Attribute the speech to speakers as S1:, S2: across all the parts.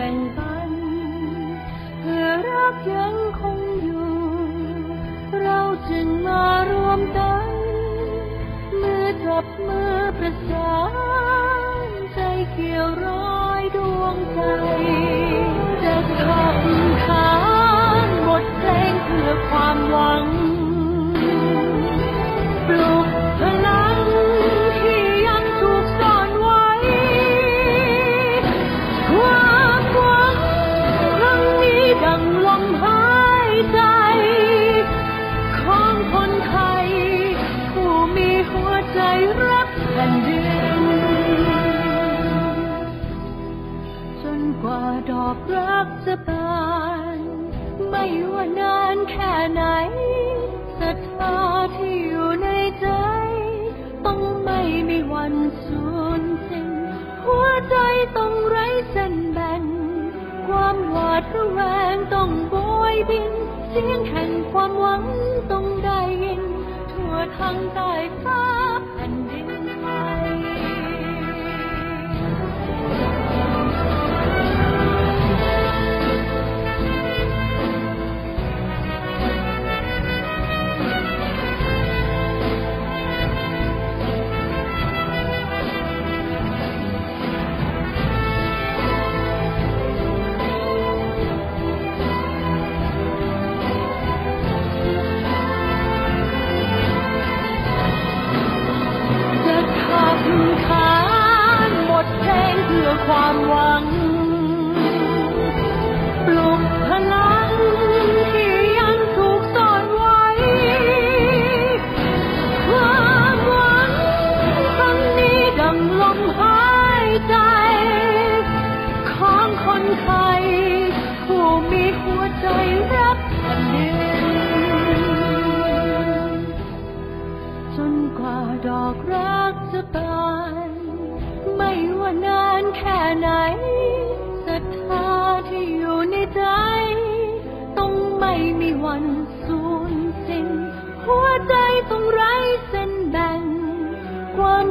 S1: แบ่งปัน เพื่อรักยังคงอยู่ เราจึงมารวมกัน มือจับมือประสานใจเกี่ยวร้อยดวงใจจะขับขานบทเพลงเพื่อความหวัง รักจะบานไม่ว่านานแค่ไหนศรัทธาที่อยู่ในใจ ต้องไม่มีวันสูญสิ้นหัวใจต้องไร้เส้นแบ่งความหวาดระแวงต้องโบยบิน เสียงแห่งความหวังต้องได้ยิน ทั่วทั้งใต้ฟ้า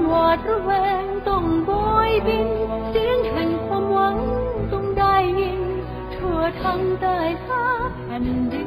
S1: หวาดระแวงต้องโบยบิน เสียงแห่งความหวังต้องได้ยิน ทั่วทั้งใต้ฟ้าแผ่นดิน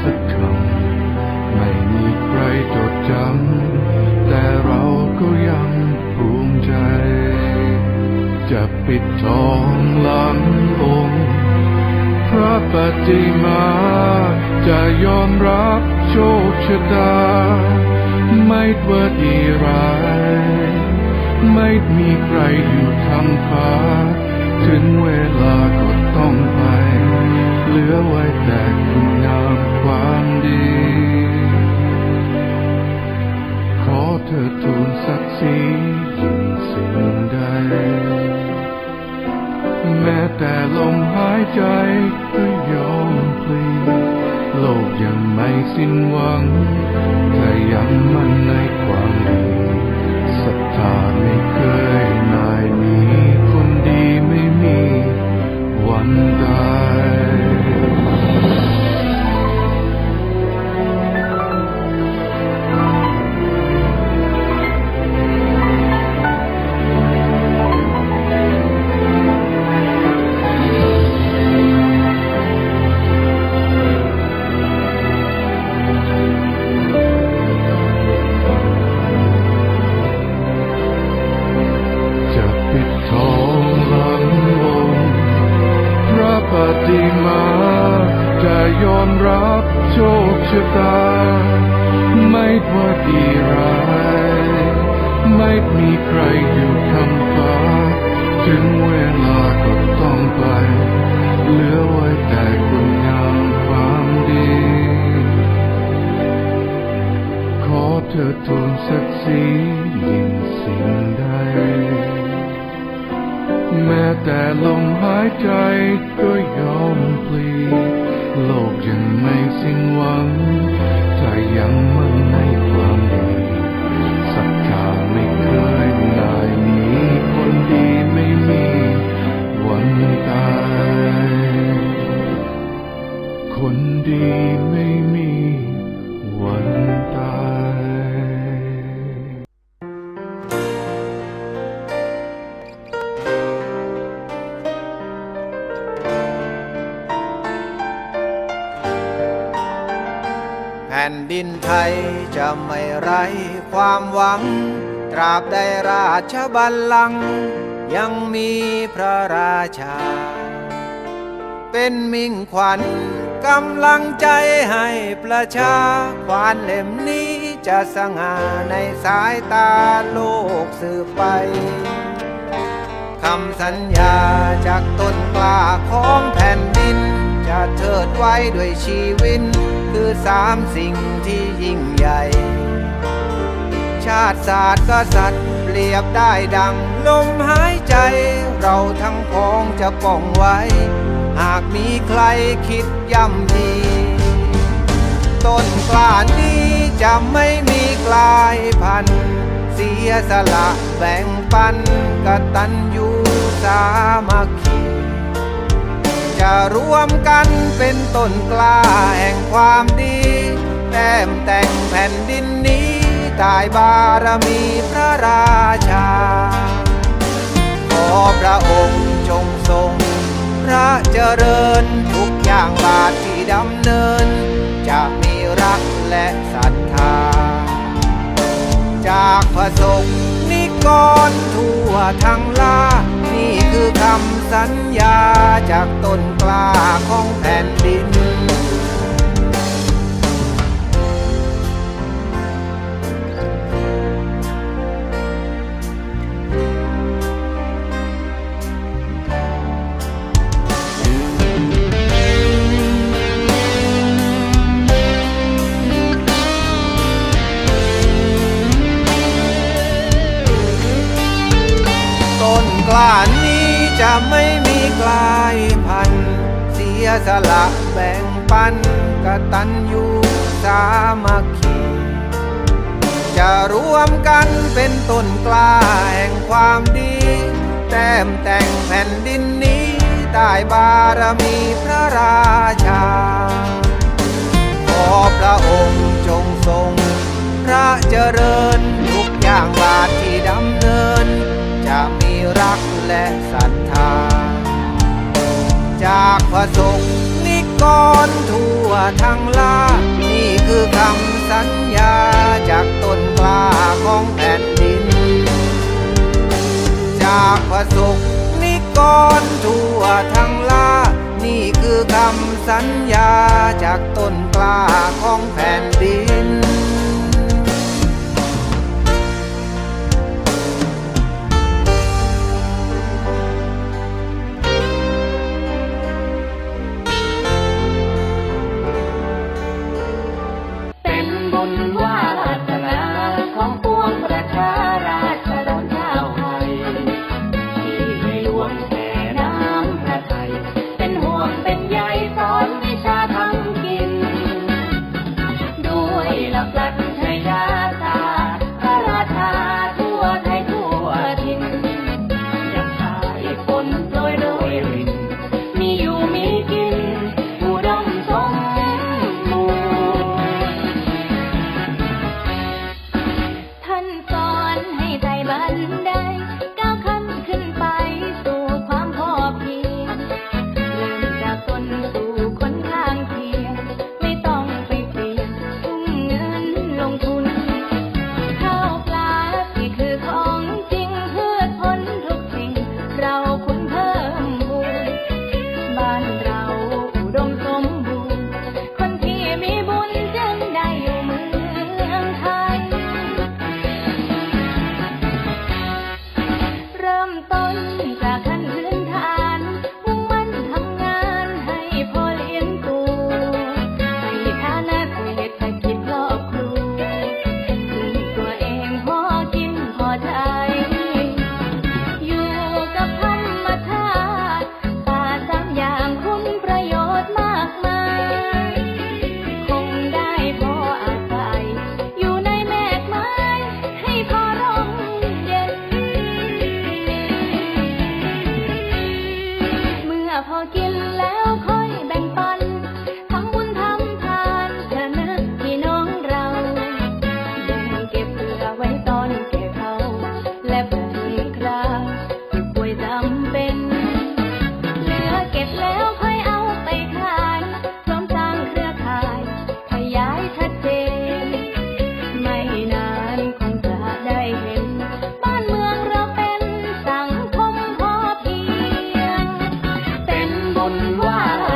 S2: สักคำไม่มีใครจดจำ แต่เราก็ยังภูมิใจ จะปิดทองหลังองค์ พระปฏิมา จะยอมรับโชคชะตา ไม่ว่าดีร้ายไม่มีใครอยู่ทำพาถึงเวลาก็ต้องไป เหลือไว้แต่คุณงาม ความดี ขอเธอทูลศักดิ์ศรียิ่งสิ่งใด แม้แต่ลมหายใจก็ยอมพลีโลกยังไม่สิ้นหวังแต่ยังมั่นในความดีศรัทธาไม่เคยนายนี้คนดีไม่มีวันตาย ยอมรับโชคชะตา ไม่ว่าดีร้าย ไม่มีใครอยู่คำฟ้า ถึงเวลาก็ต้องไป เหลือไว้แต่คุณงามความดี ขอเธอทูลศักดิ์ศรียิ่งสิ่งใด แม้แต่ลมหายใจก็ยอมพลี โลกยังไม่สิ้นหวังถ้ายังมั่นในความดีศรัทธาไม่เคยนายหนีคนดีไม่มีวันตาย คนดีไม่มีวันตาย
S3: จะไม่ไร้ความหวัง ตราบใดราชบัลลังก์ยังมีพระราชา เป็นมิ่งขวัญกำลังใจให้ประชาควานเล่มนี้จะสง่าในสายตาโลกสืบไปคำสัญญาจากต้นกล้าของแผ่นดิน จะเทิดไว้ด้วยชีวิต คือสามสิ่งที่ยิ่งใหญ่ ชาติศาสตร์กษัตริย์เปรียบได้ดัง ลมหายใจ เราทั้งพ้องจะป้องไว้ หากมีใครคิดย่ำยีต้นกล้านี้จะไม่มีกลายพันธุ์เสียสละแบ่งปันกตัญญูสามัคคี จะรวมกันเป็นต้นกล้าแห่งความดี แต้มแต่งแผ่นดินนี้ตายบารมีพระราชา ขอพระองค์จงทรง พระเจริญทุกอย่างบาทที่ดำเนิน จะมีรักและศรัทธา จากพระสงฆ์นิกรทั่วทั้งลา คือคำสัญญาจากต้นกล้าของแผ่นดิน กลายพันเสียสละแบ่งปันกตัญญูสามัคคีจะรวมกันเป็นต้นกล้าแห่งความดี แต้มแต่งแผ่นดินนี้ได้บารมีพระราชา ขอพระองค์จงทรง พระเจริญทุกอย่างบาทที่ดำเนิน จะมีรักและศรัทธา จากพระสงฆ์นิกรทั่วทั้งลานี่คือคำสัญญาจากต้นกล้าของแผ่นดิน จากพระสงฆ์นิกรทั่วทั้งลานี่คือคำสัญญาจากต้นกล้าของแผ่นดิน
S1: เป็น 啊